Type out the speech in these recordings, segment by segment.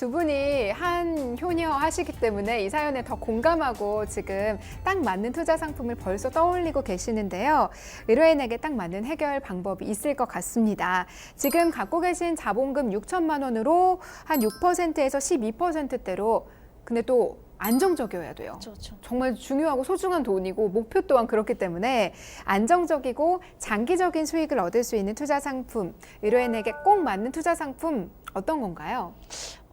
두 분이 한 효녀 하시기 때문에 이 사연에 더 공감하고 지금 딱 맞는 투자 상품을 벌써 떠올리고 계시는데요. 의뢰인에게 딱 맞는 해결 방법이 있을 것 같습니다. 지금 갖고 계신 자본금 6천만 원으로 한 6%에서 12%대로 근데 또 안정적이어야 돼요. 그렇죠. 정말 중요하고 소중한 돈이고 목표 또한 그렇기 때문에 안정적이고 장기적인 수익을 얻을 수 있는 투자 상품, 의뢰인에게 꼭 맞는 투자 상품 어떤 건가요?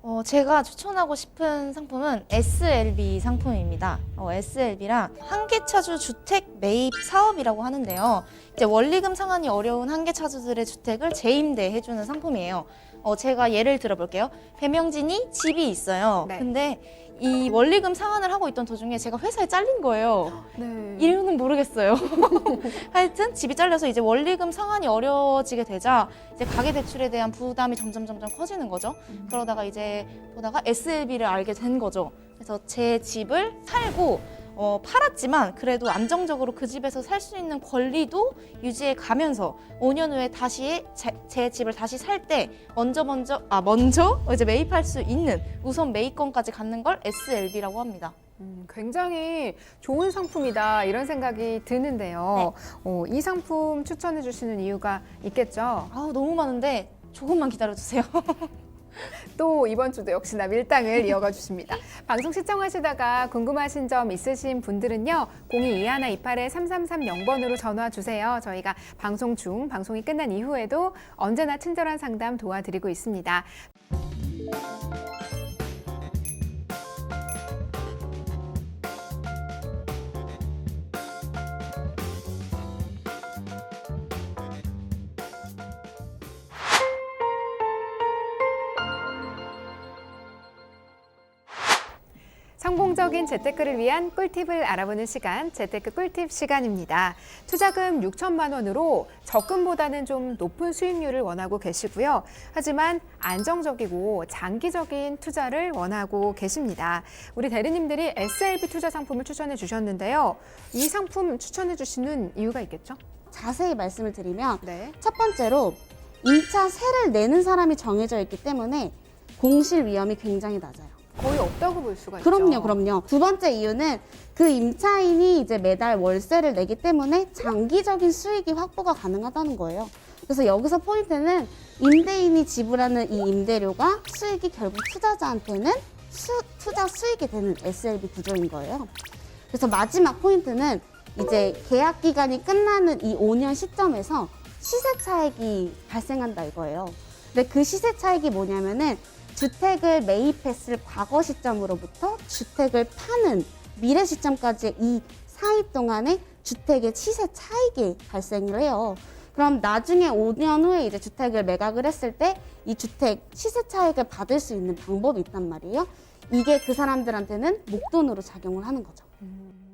어, 제가 추천하고 싶은 상품은 SLB 상품입니다. 어, SLB랑 한계차주 주택 매입 사업이라고 하는데요. 이제 원리금 상환이 어려운 한계차주들의 주택을 재임대 해주는 상품이에요. 어, 제가 예를 들어볼게요. 배명진이 집이 있어요. 네. 근데 이 원리금 상환을 하고 있던 도중에 제가 회사에 잘린 거예요. 네. 이유는 모르겠어요. 하여튼 집이 잘려서 이제 원리금 상환이 어려워지게 되자 이제 가계 대출에 대한 부담이 점점 점점 커지는 거죠. 그러다가 이제 보다가 SLB를 알게 된 거죠. 그래서 제 집을 살고 어, 팔았지만 그래도 안정적으로 그 집에서 살 수 있는 권리도 유지해 가면서 5년 후에 다시 제, 제 집을 다시 살 때 먼저 먼저 아 먼저 이제 매입할 수 있는 우선 매입권까지 갖는 걸 SLB라고 합니다. 음, 굉장히 좋은 상품이다 이런 생각이 드는데요. 어, 이 상품 추천해 주시는 이유가 있겠죠? 아우 너무 많은데 조금만 기다려 주세요. 또 이번 주도 역시나 밀당을 이어가 주십니다. 방송 시청하시다가 궁금하신 점 있으신 분들은요. 0221-28-3330번으로 전화 주세요. 저희가 방송 중, 방송이 끝난 이후에도 언제나 친절한 상담 도와드리고 있습니다. 성공적인 재테크를 위한 꿀팁을 알아보는 시간, 재테크 꿀팁 시간입니다. 투자금 6천만 원으로 적금보다는 좀 높은 수익률을 원하고 계시고요. 하지만 안정적이고 장기적인 투자를 원하고 계십니다. 우리 대리님들이 SLB 투자 상품을 추천해 주셨는데요. 이 상품 추천해 주시는 이유가 있겠죠? 자세히 말씀을 드리면 네. 첫 번째로 임차 세를 내는 사람이 정해져 있기 때문에 공실 위험이 굉장히 낮아요. 거의 없다고 볼 수가 있죠. 그럼요, 그럼요. 두 번째 이유는 그 임차인이 이제 매달 월세를 내기 때문에 장기적인 수익이 확보가 가능하다는 거예요. 그래서 여기서 포인트는 임대인이 지불하는 이 임대료가 수익이 결국 투자자한테는 수, 투자 수익이 되는 SLB 구조인 거예요. 그래서 마지막 포인트는 이제 계약 기간이 끝나는 이 5년 시점에서 시세 차익이 발생한다 이거예요. 근데 그 시세 차익이 뭐냐면은 주택을 매입했을 과거 시점으로부터 주택을 파는 미래 시점까지 이 사이 동안에 주택의 시세 차익이 발생을 해요. 그럼 나중에 5년 후에 이제 주택을 매각을 했을 때 이 주택 시세 차익을 받을 수 있는 방법이 있단 말이에요. 이게 그 사람들한테는 목돈으로 작용을 하는 거죠.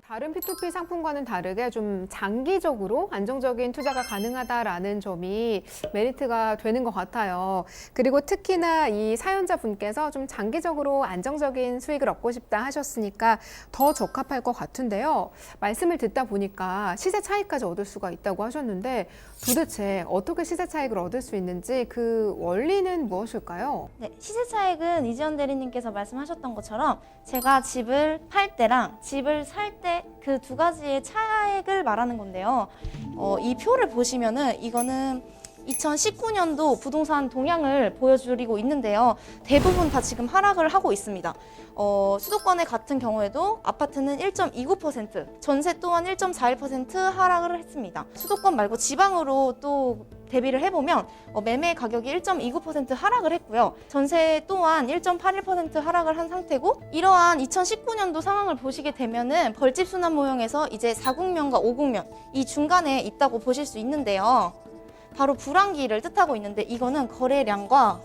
다른 P2P 상품과는 다르게 좀 장기적으로 안정적인 투자가 가능하다라는 점이 메리트가 되는 것 같아요. 그리고 특히나 이 사연자 분께서 좀 장기적으로 안정적인 수익을 얻고 싶다 하셨으니까 더 적합할 것 같은데요. 말씀을 듣다 보니까 시세 차익까지 얻을 수가 있다고 하셨는데 도대체 어떻게 시세 차익을 얻을 수 있는지 그 원리는 무엇일까요? 네, 시세 차익은 이지연 대리님께서 말씀하셨던 것처럼 제가 집을 팔 때랑 집을 살때 그 두 가지의 차액을 말하는 건데요. 어, 이 표를 보시면은 이거는 2019년도 부동산 동향을 보여드리고 있는데요. 대부분 다 지금 하락을 하고 있습니다. 어, 수도권의 같은 경우에도 아파트는 1.29%, 전세 또한 1.41% 하락을 했습니다. 수도권 말고 지방으로 또 대비를 해보면 어, 매매 가격이 1.29% 하락을 했고요. 전세 또한 1.81% 하락을 한 상태고 이러한 2019년도 상황을 보시게 되면은 벌집 순환 모형에서 이제 4국면과 5국면 이 중간에 있다고 보실 수 있는데요. 바로 불황기를 뜻하고 있는데 이거는 거래량과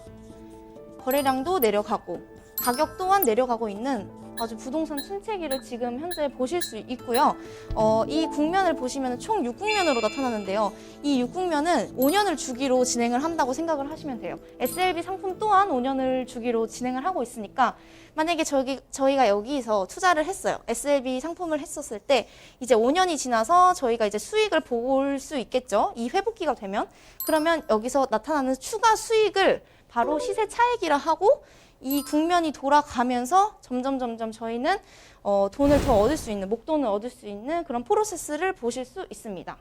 거래량도 내려가고 가격 또한 내려가고 있는 아주 부동산 침체기를 지금 현재 보실 수 있고요. 어, 이 국면을 보시면 총 6국면으로 나타나는데요. 이 6국면은 5년을 주기로 진행을 한다고 생각을 하시면 돼요. SLB 상품 또한 5년을 주기로 진행을 하고 있으니까 만약에 저기, 저희가 여기서 투자를 했어요. SLB 상품을 했었을 때 이제 5년이 지나서 저희가 이제 수익을 볼 수 있겠죠. 이 회복기가 되면 그러면 여기서 나타나는 추가 수익을 바로 시세 차익이라 하고 이 국면이 돌아가면서 점점 점점 저희는 어, 돈을 더 얻을 수 있는 목돈을 얻을 수 있는 그런 프로세스를 보실 수 있습니다.